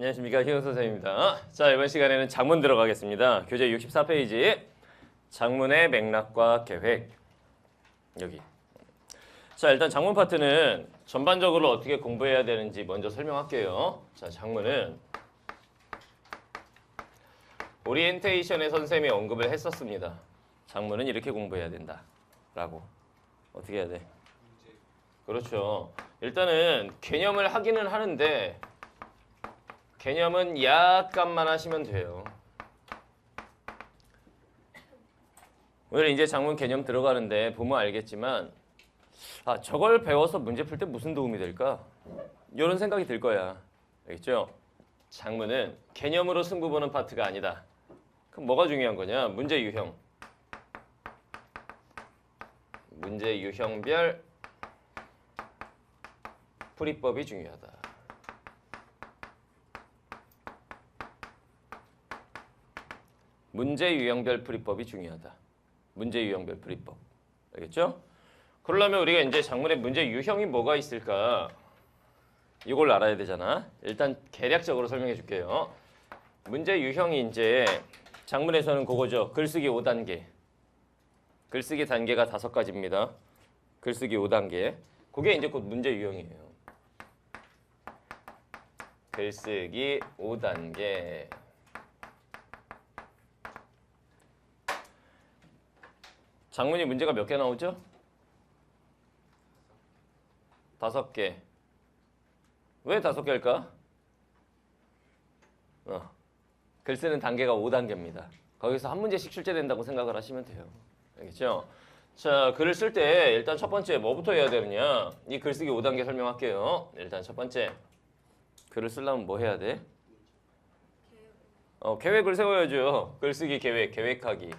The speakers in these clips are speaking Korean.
안녕하십니까 희영 선생님입니다. 자 이번 시간에는 장문 들어가겠습니다. 교재 64페이지 장문의 맥락과 계획 여기. 자 일단 장문 파트는 전반적으로 어떻게 공부해야 되는지 먼저 설명할게요. 자 장문은 오리엔테이션의 선생님이 언급을 했었습니다. 장문은 이렇게 공부해야 된다 라고 어떻게 해야 돼? 그렇죠. 일단은 개념을 하기는 하는데 개념은 약간만 하시면 돼요. 오늘 이제 장문 개념 들어가는데 보면 알겠지만 아 저걸 배워서 문제 풀 때 무슨 도움이 될까? 이런 생각이 들 거야. 알겠죠? 장문은 개념으로 승부 보는 파트가 아니다. 그럼 뭐가 중요한 거냐? 문제 유형. 문제 유형별 풀이법이 중요하다. 문제 유형별 풀이법이 중요하다. 문제 유형별 풀이법. 알겠죠? 그러려면 우리가 이제 작문의 문제 유형이 뭐가 있을까? 이걸 알아야 되잖아. 일단 개략적으로 설명해 줄게요. 문제 유형이 이제 작문에서는 그거죠. 글쓰기 5단계. 글쓰기 단계가 다섯 가지입니다. 글쓰기 5단계. 그게 이제 곧 문제 유형이에요. 글쓰기 5단계. 장문이 문제가 몇 개 나오죠? 다섯 개. 왜 다섯 개일까? 어. 글 쓰는 단계가 5단계입니다. 거기서 한 문제씩 출제된다고 생각을 하시면 돼요. 알겠죠? 자, 글을 쓸 때 일단 첫 번째 뭐부터 해야 되느냐? 이 글쓰기 5단계 설명할게요. 일단 첫 번째. 글을 쓰려면 뭐 해야 돼? 어, 계획을 세워야죠. 글쓰기 계획, 계획하기.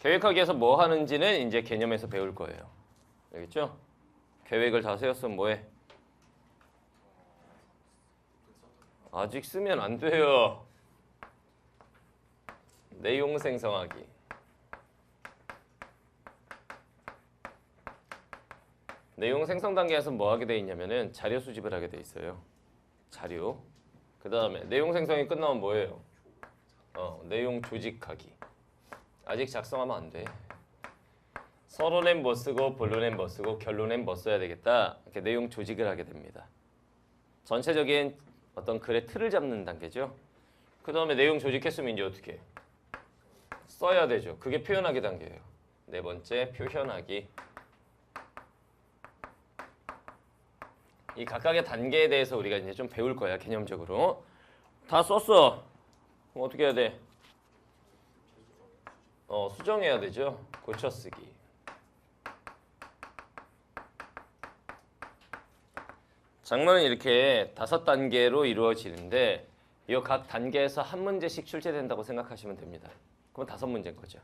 계획하기에서 뭐 하는지는 이제 개념에서 배울 거예요. 알겠죠? 계획을 다 세웠으면 뭐해? 아직 쓰면 안 돼요. 내용 생성하기. 내용 생성 단계에서 뭐 하게 돼 있냐면은 자료 수집을 하게 돼 있어요. 자료. 그 다음에 내용 생성이 끝나면 뭐예요? 어, 내용 조직하기. 아직 작성하면 안 돼. 서론엔 뭐 쓰고 본론엔 뭐 쓰고 결론엔 뭐 써야 되겠다. 이렇게 내용 조직을 하게 됩니다. 전체적인 어떤 글의 틀을 잡는 단계죠. 그 다음에 내용 조직했으면 이제 어떻게 해? 써야 되죠. 그게 표현하기 단계예요. 네 번째 표현하기. 이 각각의 단계에 대해서 우리가 이제 좀 배울 거야 개념적으로. 다 썼어. 어떻게 해야 돼? 어, 수정해야 되죠. 고쳐쓰기. 장문은 이렇게 다섯 단계로 이루어지는데 이 각 단계에서 한 문제씩 출제된다고 생각하시면 됩니다. 그럼 다섯 문제인 거죠.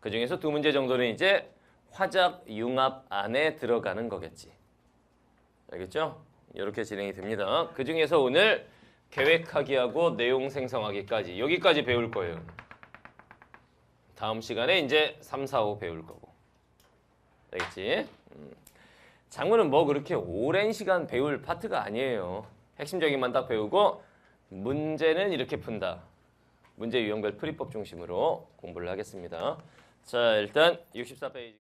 그 중에서 두 문제 정도는 이제 화작 융합 안에 들어가는 거겠지. 알겠죠? 이렇게 진행이 됩니다. 그 중에서 오늘 계획하기하고 내용 생성하기까지 여기까지 배울 거예요. 다음 시간에 이제 3, 4, 5 배울 거고. 알겠지? 음. 장문은 뭐 그렇게 오랜 시간 배울 파트가 아니에요. 핵심적인만 딱 배우고 문제는 이렇게 푼다. 문제 유형별 풀이법 중심으로 공부를 하겠습니다. 자, 일단 64페이지.